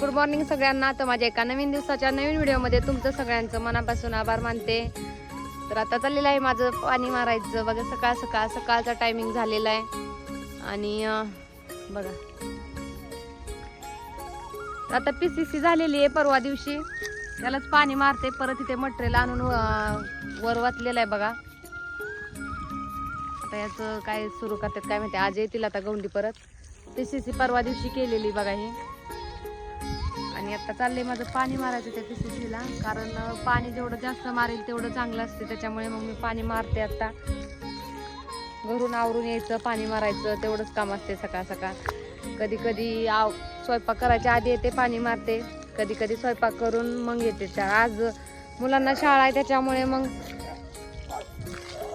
Good morning सगळ्यांना. तर माझ्या एका नवीन दिवसाच्या नवीन व्हिडिओमध्ये तुमचं सगळ्यांचं मनापासून आभार मानते. तर आता चाललेलं आहे माझं पाणी मारायचं. बघा सकाळ सकाळ सकाळचा टायमिंग झालेला आहे. आणि बघा. आता पी सी सी झालेली आहे परवा दिवशी. त्यालाच पाणी मारते. परत इथे मटेरियल आणून अं, वर वाचलेलं आहे बघा. आता याचं काय सुरू करतात काय माहिती. आज येतील आता गौंडी परत. पी सी सी परवा दिवशी केलेली बघा ही. आणि आता चाललंय माझं पाणी मारायचं त्या पी कारण पाणी जेवढं जास्त मारेल तेवढं चांगलं असते. त्याच्यामुळे मग मी पाणी मारते आता घरून आवरून यायचं पाणी मारायचं तेवढंच काम असते सकाळ सकाळ. कधी कधी आव स्वयंपाक करायच्या आधी येते पाणी मारते. कधी कधी स्वयंपाक करून मग येते. त्या आज मुलांना शाळा आहे त्याच्यामुळे मग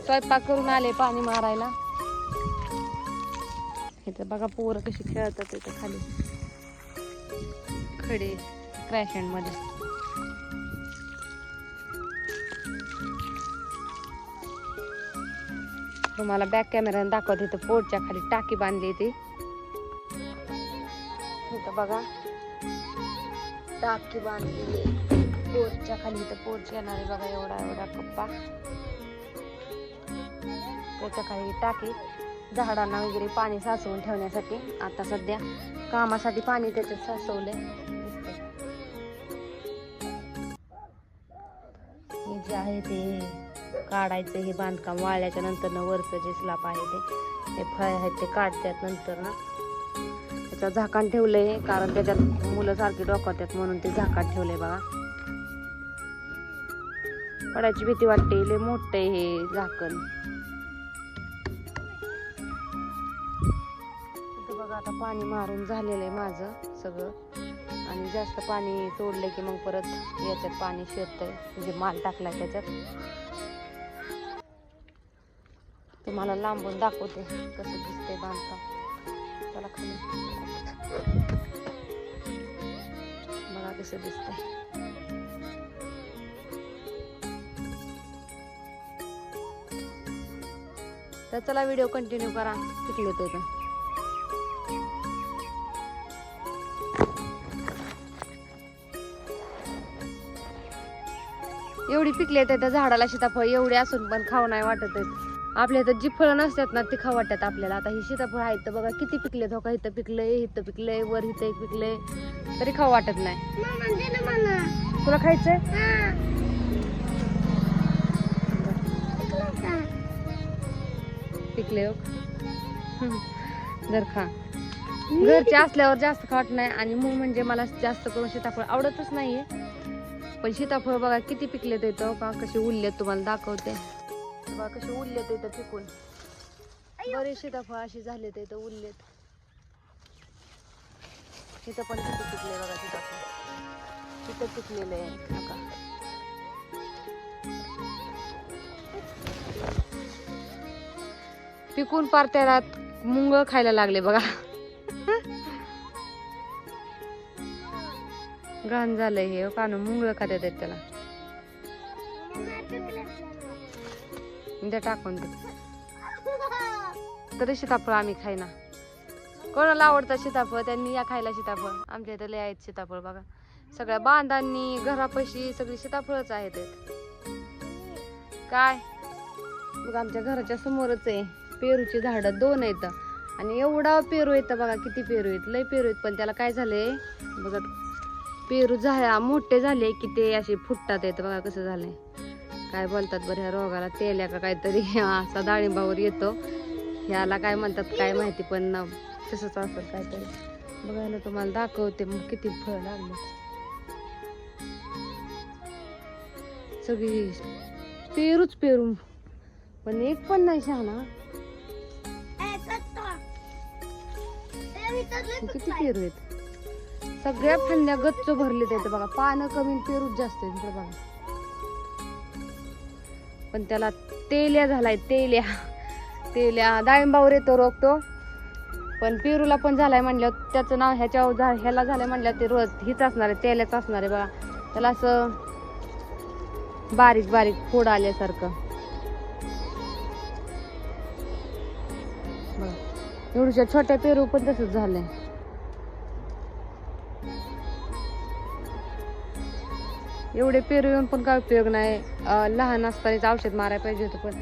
स्वयंपाक करून आले पाणी मारायला. इथं बघा पोरं कशी खेळतात इथं खाली. खडे क्रॅशमध्ये. तुम्हाला बॅक कॅमेऱ्याने दाखवते इथं पोटच्या खाली टाकी बांधली ती. इथं बघा. टाकी बांधली. पोटच्या खाली इथं पोरच येणार आहे बघा एवढा एवढा कप्पा. त्याच्याखाली टाकी. झाडांना वगैरे पाणी साचवून ठेवण्यासाठी. आता सध्या कामासाठी पाणी त्याच्यात साचवलंय. जे आहे ते काढायचं हे बांधकाम वाळल्याच्या नंतर ना वरचं जे स्लाप आहे ते हे फळ आहेत ते काढतात नंतर ना. त्याच्यावर झाकण ठेवलंय कारण त्याच्यात मुलं सारखी डोकावतात म्हणून ते झाकण ठेवलंय बघा. पडायची भीती वाटते लय मोठं आहे हे झाकण. बघा आता पाणी मारून झालेलं आहे माझं सगळं. आणि जास्त पाणी सोडलं की मग परत याच्यात पाणी शिरतंय. म्हणजे माल टाकलाय त्याच्यात. तुम्हाला लांबून दाखवते कसं दिसतंय बांधकाम. त्याला खाली. बघा कसं दिसतंय. तर चला व्हिडिओ कंटिन्यू करा. शिकले तर एवढी पिकले आहेत त्या झाडाला सीताफळ एवढे असून पण खाऊ नाही वाटत आहे आपल्या इथं जी फळं नसतात ना ती खाऊ वाटतात आपल्याला. आता ही सीताफळ आहेत तर बघा किती पिकले धोका हो इथं पिकलंय इथं पिकलंय वर इथं एक पिकलंय. तरी खाऊ वाटत नाही. तुला खायचंय? पिकले हो. जर खा. घरचे असल्यावर जास्त खावत नाही आणि मूळ म्हणजे मला जास्त करून सीताफळ आवडतच नाहीये. पण सीताफळ बघा किती पिकले येतं का कसे उरलेत तुम्हाला दाखवते. बघा कसे उरलेत तर पिकून. बरेच सीताफळ असे झाले ते इथं उरलेत तिथं पण किती पिकले बघा सीताफळ. तिथं पिकलेलं आहे नका पिकून पार त्याला मुंग खायला लागले बघा. घाण झालंय हे कान मुंगळ खात्यात आहेत त्याला. द्या टाकून दे. तरी सीताफळ आम्ही खायना कोणाला आवडतं सीताफळ? त्यांनी या खायला सीताफळ. आमच्या इथं लय आहेत सीताफळ बघा. सगळ्या बांधांनी घरापाशी सगळी सीताफळच आहेत काय? बघ आमच्या घराच्या समोरच आहे. पेरूची झाडं दोन आहेत. आणि एवढा पेरू येतं बघा किती पेरू आहेत. लय पेरू आहेत. पण त्याला काय झालंय? बघा. पेरू झाल्या मोठे झाले की ते असे फुटतात येतं बघा कसं झालंय. काय बोलतात बरं ह्या रोगाला तेल्या का काहीतरी असा डाळिंबावर येतो. ह्याला काय म्हणतात काय माहिती पण तसंच असेल काहीतरी. बघायला तुम्हाला दाखवते मग किती फळ लागले. सगळी पेरूच पेरू. पण एक पण नाही शहाणा. किती पेरू आहेत? सगळ्या फांद्या गच्च भरले आहेत बघा. पानं कमी पेरूच जास्त आहे बघा. पण त्याला तेल्या झालाय तेल्या. तेल्या. डाळिंबावर येतो रोग तो. पण पेरूला पण झालाय म्हणल्यावर त्याचं नाव ह्याच्या झा ह्याला झालंय म्हणल्यावर ते रोज हीच असणार आहे तेल्याच असणार आहे बघा. त्याला असं बारीक बारीक फोड आल्यासारखं. बघा. एवढ्या छोट्या पेरू पण तसंच झालंय. एवढे पेरू येऊन पण काय उपयोग नाही. लहान असतानाच औषध मारायला पाहिजे होतं पण.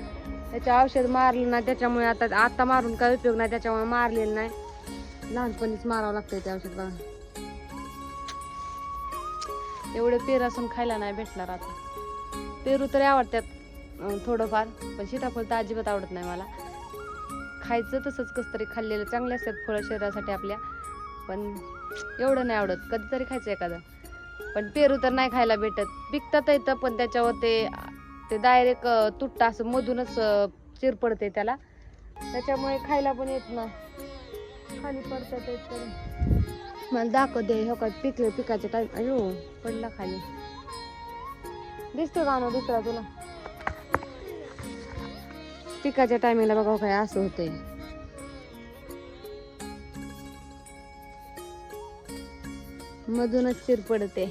त्याचे औषध मारलं ना त्याच्यामुळे आता आत्ता मारून काय उपयोग नाही त्याच्यामुळे मारलेलं नाही. लहानपणीच मारावं लागतं ते औषध बघा. एवढे पेरू असून खायला नाही भेटणार आता. पेरू तरी आवडतात थोडंफार पण सीताफळ तर अजिबात आवडत नाही मला. खायचं तसंच कसं तरी खाल्लेलं चांगले असतात फळं शरीरासाठी आपल्या. पण एवढं नाही आवडत कधीतरी खायचं एखादं. पण पेरू तर नाही खायला भेटत. पिकतात येतं पण त्याच्यावर ते ते डायरेक्ट तुटतं असं मधूनच चिर पडते त्याला. त्याच्यामुळे खायला पण येत नाही. खाली पडतात येत मला दाखव दे हो का पिकले पिकाच्या टाइम अयो पडला खाली. दिसतो का ना दुसरा तुला? पिकाच्या टायमिंगला बघा हो काय असं होतंय. मधूनच चिर पडते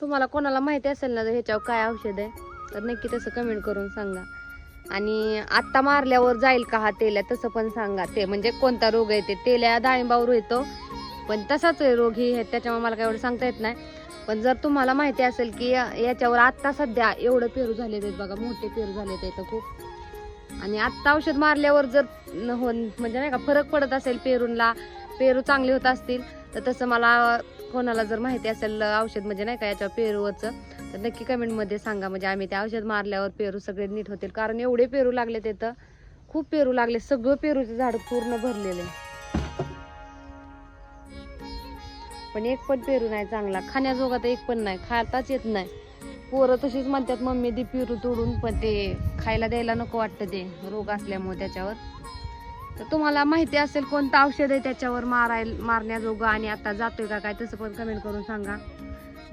तुम्हाला कोणाला माहिती असेल ना ह्याच्यावर काय औषध आहे? तर नक्की तसं कमेंट करून सांगा. आणि आत्ता मारल्यावर जाईल का हा तेल्या तसं पण सांगा. ते म्हणजे कोणता रोग आहे ते? तेल्या डाळिंबावर येतो पण तसाच आहे रोग ही त्याच्यामुळे मला काय एवढं सांगता येत नाही. पण जर तुम्हाला माहिती असेल की याच्यावर आत्ता सध्या एवढं पेरू झाले आहेत बघा मोठे पेरू झाले आहेत खूप. आणि आत्ता औषध मारल्यावर जर हो म्हणजे नाही का फरक पडत असेल पेरूंला पेरू चांगले होत असतील तर तसं मला कोणाला जर माहिती असेल औषध म्हणजे नाही का याच्यावर पेरूवरचं तर नक्की कमेंटमध्ये सांगा. म्हणजे आम्ही ते औषध मारल्यावर पेरू सगळे नीट होतील. कारण एवढे पेरू लागले ते तर खूप पेरू लागले सगळं पेरूचे झाड पूर्ण भरलेले पण एक पण पेरू नाही चांगला. खाण्याजोगा तर एक पण नाही खाताच येत नाही. पोरं तशीच म्हणतात मम्मी दी पेरू तोडून. पण ते खायला द्यायला नको वाटतं ते रोग असल्यामुळे त्याच्यावर. तर तुम्हाला माहिती असेल कोणतं औषध आहे त्याच्यावर माराय मारण्याजोगं आणि आता जातोय का काय तसं पण कमेंट करून सांगा.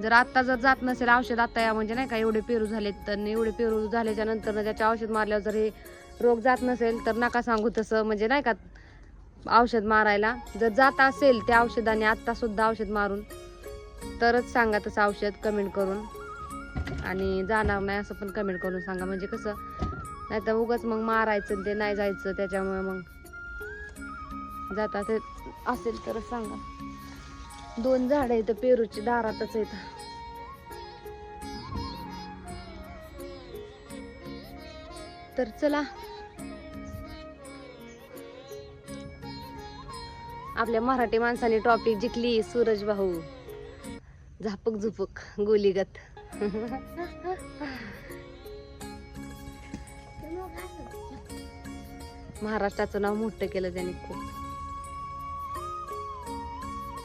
जर आत्ता जर जात नसेल औषध आता या म्हणजे नाही का एवढे पेरू झालेत तर एवढे पेरू झाल्याच्यानंतर त्याच्या औषध मारल्यावर जर हे रोग जात नसेल तर नका सांगू तसं. म्हणजे नाही का औषध मारायला. जर जात असेल त्या औषधाने आत्ता सुद्धा औषध मारून तरच सांगा तसं औषध कमेंट करून. आणि जाणार नाही असं पण कमेंट करून सांगा. म्हणजे कसं नाही तर उगाच मग मारायचं आणि ते नाही जायचं त्याच्यामुळे मग. जात असेल असेल तरच सांगा. दोन झाडं आहेत पेरूची दारातच आहेत. तर चला आपल्या मराठी माणसाने टॉपिक जिंकली सूरज भाऊ. झापक झुपक गोलीगत. महाराष्ट्राचं नाव मोठं केलं त्याने खूप.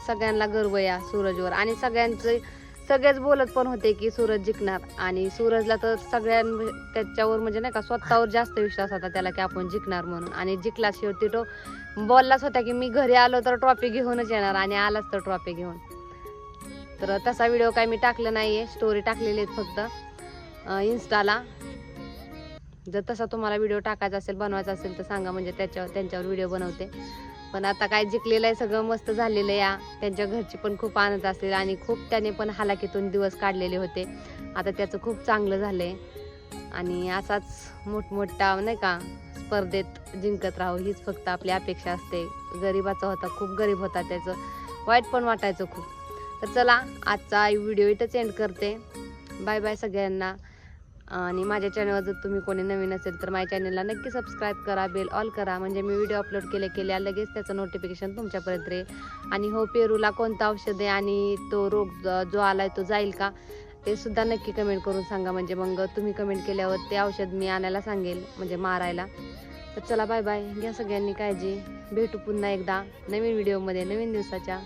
सगळ्यांना गर्व या सूरजवर. आणि सगळ्यांचे सगळेच बोलत पण होते की सूरज जिंकणार. आणि सूरजला तर सगळ्यां त्याच्यावर म्हणजे नाही का स्वतःवर जास्त विश्वास होता त्याला की आपण जिंकणार म्हणून. आणि जिंकला शेवटी तो बोललाच होता की मी घरी आलो तर ट्रॉफी घेऊनच येणार आणि आलाच तर ट्रॉफी घेऊन. तर तसा व्हिडिओ काय मी टाकला नाहीये. स्टोरी टाकलेली आहेत फक्त. इन्स्टाला जर तसा तुम्हाला व्हिडिओ टाकायचा असेल बनवायचा असेल तर सांगा म्हणजे त्याच्यावर त्यांच्यावर व्हिडिओ बनवते. पण आता काय जिंकलेलं आहे सगळं मस्त झालेलं आहे या. त्यांच्या घरची पण खूप आनंद असलेला आणि खूप त्याने पण हालाकीतून दिवस काढलेले होते. आता त्याचं खूप चांगलं झालं आहे आणि असाच मोठमोठा नाही का स्पर्धेत जिंकत राहू हीच फक्त आपली अपेक्षा असते. गरीबाचा होता खूप गरीब होता त्याचं. वाईट पण वाटायचं खूप. तर चला आजचा व्हिडिओ इथंच एंड करते. बाय बाय सगळ्यांना. आणि माझ्या चॅनलवर जर तुम्ही कोणी नवीन असेल तर माझ्या चॅनलला नक्की सबस्क्राईब करा बेल ऑल करा. म्हणजे मी व्हिडिओ अपलोड केले केल्या लगेच त्याचं नोटिफिकेशन तुमच्यापर्यंत येईल. आणि हो पेरूला कोणतं औषध आहे आणि तो रोग जो आला आहे तो जाईल का? ते सुद्धा नक्की कमेंट करून सांगा. म्हणजे मग तुम्ही कमेंट केल्यावर ते औषध मी आणायला सांगेल म्हणजे मारायला. तर चला बाय बाय घ्या सगळ्यांनी काळजी. भेटू पुन्हा एकदा नवीन व्हिडिओमध्ये नवीन दिवसाच्या.